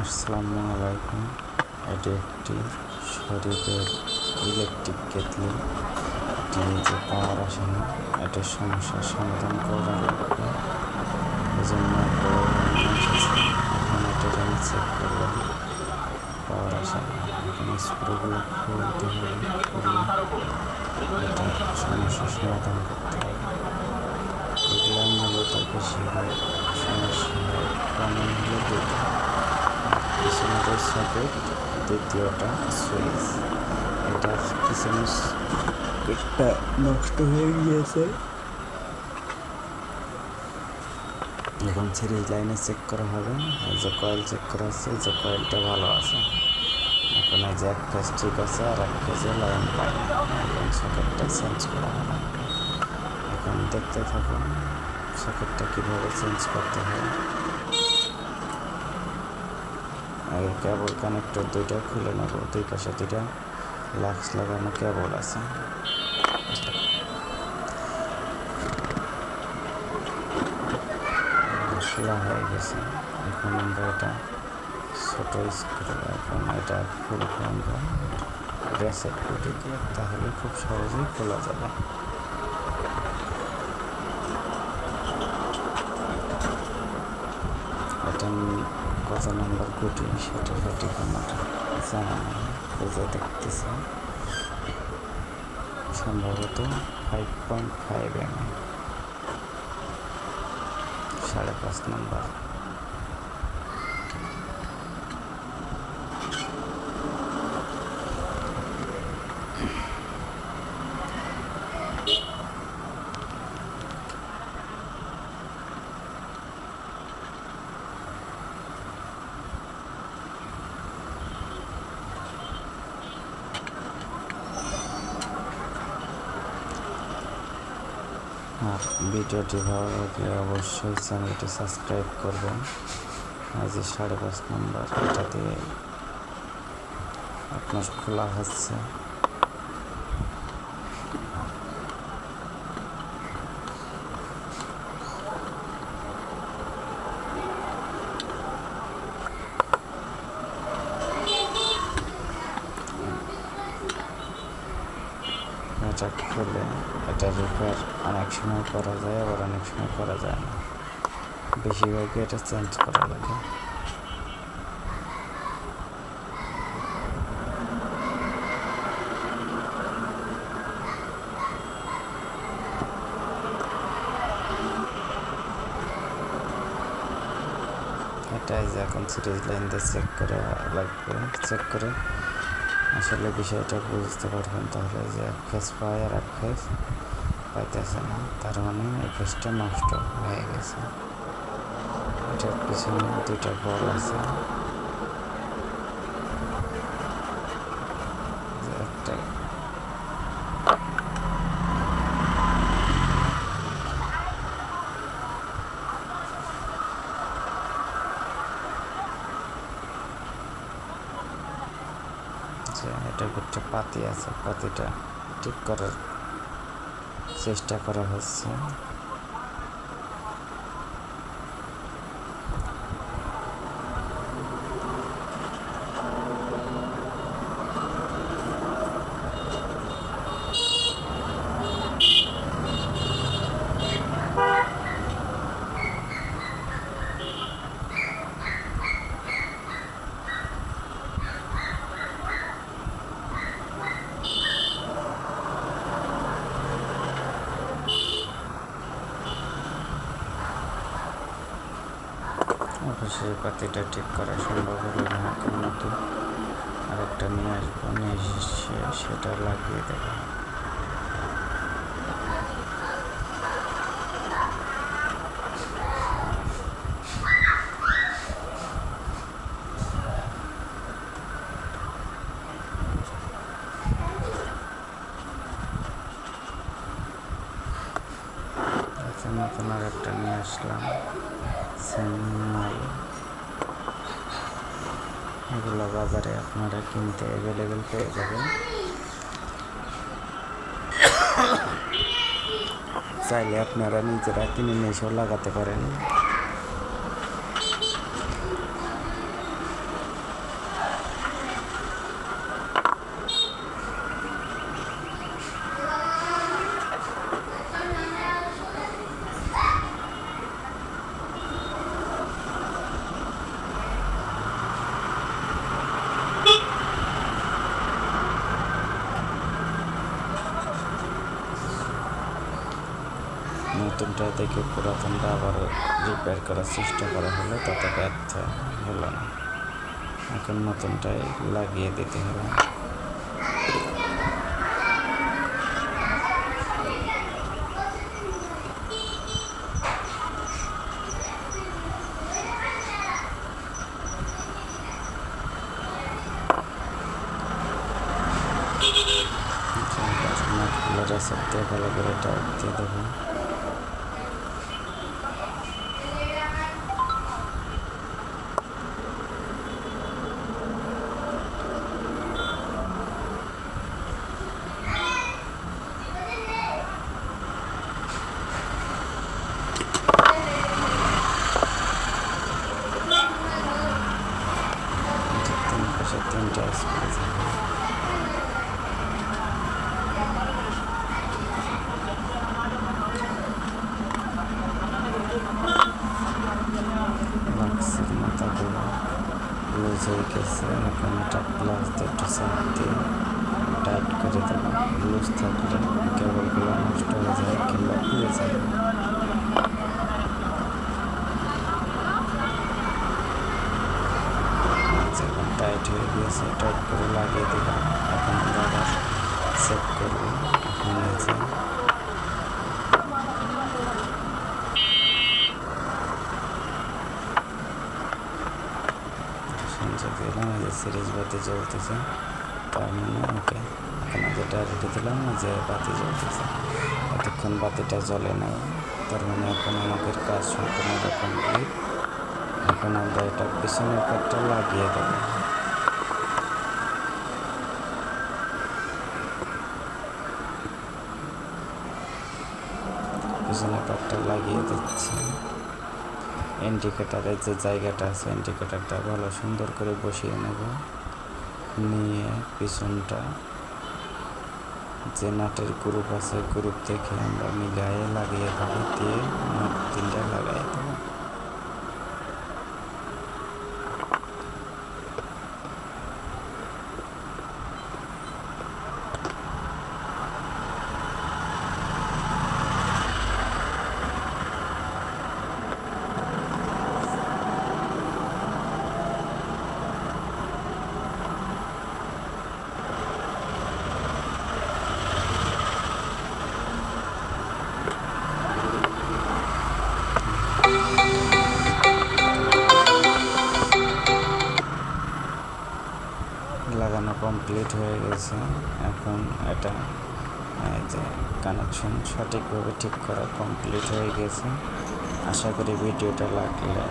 আসসালামু আলাইকুম এটি একটি শরীরের ইলেকট্রিক কেতলি। এটি যে পাওয়ার আসে না এটার সমস্যার সমাধান করা লাগবে এই জন্য এখন এটা আমি চেক করলাম পাওয়ার আসে না। এখন স্ক্রুগুলো খুলতে হবে এটা সমস্যার সমাধান করতে হবে। এগুলো মূলত বেশি সমস্যা কমন হলে দুটো পিছনেটার সকেট দ্বিতীয়টা সুইচ এটার পিছনের সকেটটা নষ্ট হয়ে গিয়েছে। এখন সিরিজ লাইনে চেক করা হবে। যে কয়েল চেক করা আছে, যে কয়েলটা ভালো আছে। এখন এই যে এক ফেজ ঠিক আছে আর এক ফেজে লাইন পাই এখন সকেটটা চেঞ্জ করা হবে। এখন দেখতে থাকুন সকেটটা কীভাবে চেঞ্জ করতে হয়। আর কেবল কানেক্টর দুইটা খুলে নেব। দুই পাশে দুইটা লাক্স লাগানো কেবল আছে। খোলা হয়ে গেছে। এখন আমরা এটা ছোটো স্ক্রু এখন এটা খুলবো আমরা রেসেট করে দিয়ে তাহলে খুব সহজেই খোলা যাবে এটা কত নম্বর গুটি সেটা সঠিক আমার জানা নেই খুঁজে দেখতেছি সম্ভবত ফাইভ পয়েন্ট ফাইভ এম সাড়ে পাঁচ নম্বর আর ভিডিওটি ভালো লাগলে অবশ্যই চ্যানেলটি সাবস্ক্রাইব করবেন আজ সাড়ে পাঁচ নম্বর এটা দিয়ে আপনার খোলা হচ্ছে। এটা খুলে এটা রিপেয়ার অনেক সময় করা যায়, আবার অনেক সময় করা যায় না। বেশিরভাগই এটা চেঞ্জ করা লাগে। এটাই যে এখন সিরিজ লাইন দিয়ে চেক করে লাগবে চেক করে। আসলে বিষয়টা বুঝতে পারবেন তাহলে যে এক ফেস পায় আর এক ফেস পাইতেছে না। তার মানে এই ফেসটা নষ্ট হয়ে গেছে। এটার পিছনে দুইটা বল আছে যে একটা যে এটার ভিতরে পাতি আছে পাতিটা ঠিক করার চেষ্টা করা হচ্ছে। অবশ্যই পাতিটা ঠিক করা সম্ভব হলে ভাঙার মতো আরেকটা নিয়ে আসব, নিয়ে এসে সেটা লাগিয়ে দেবো। আচ্ছা নতুন আর একটা নিয়ে আসলাম সেমাই এগুলো বাজারে আপনারা কিনতে অ্যাভেলেবেল পেয়ে যাবেন। চাইলে আপনারা নিজেরা কিনে এসেও লাগাতে পারেন। নতুনটা দেখে পুরাতনটা আবার রিপেয়ার করার চেষ্টা করা হলো, তাতে ব্যর্থ হলো না। এখন নতুনটাই লাগিয়ে দিতে হবে। নাটগুলো সব দিয়ে ভালো করে টাইট দিয়ে গেছে এখন এটা প্লাস দিয়ে একটু দিয়ে টাইট করে দেবো লুজ থাকলে কেবলগুলো নষ্ট হয়ে যায় কিংবা খুলে যায় টাইট হয়ে গিয়েছে টাইট করে লাগিয়ে দিলাম এখন আমরা আবার সেট করব এখন এই যে সংযোগ দিলাম এই যে সিরিজ বাতি জ্বলতেছে। তার মানে ওকে এখন যেটা রেডি দিলাম যে বাতি জ্বলতেছে। এতক্ষণ বাতিটা জ্বলে নাই। তার মানে এখন আমাদের কাজ সম্পূর্ণ কমপ্লিট এখন আমরা এটা পিছনের পাটটা লাগিয়ে দেবো। পিছনের পাটটা লাগিয়ে দিচ্ছি। ইন্ডিকেটারের যে জায়গাটা আছে ইন্ডিকেটারটা ভালো সুন্দর করে বসিয়ে নেব। নিয়ে পিছনটা যে নাটের গ্রুপ আছে গ্রুপ থেকে আমরা মিলিয়ে লাগিয়ে দেবো দিয়ে নাট কমপ্লিট হয়ে গেছে। এখন এটা যে কানেকশন সঠিকভাবে ঠিক করা কমপ্লিট হয়ে গেছে। আশা করি ভিডিওটা লাগলে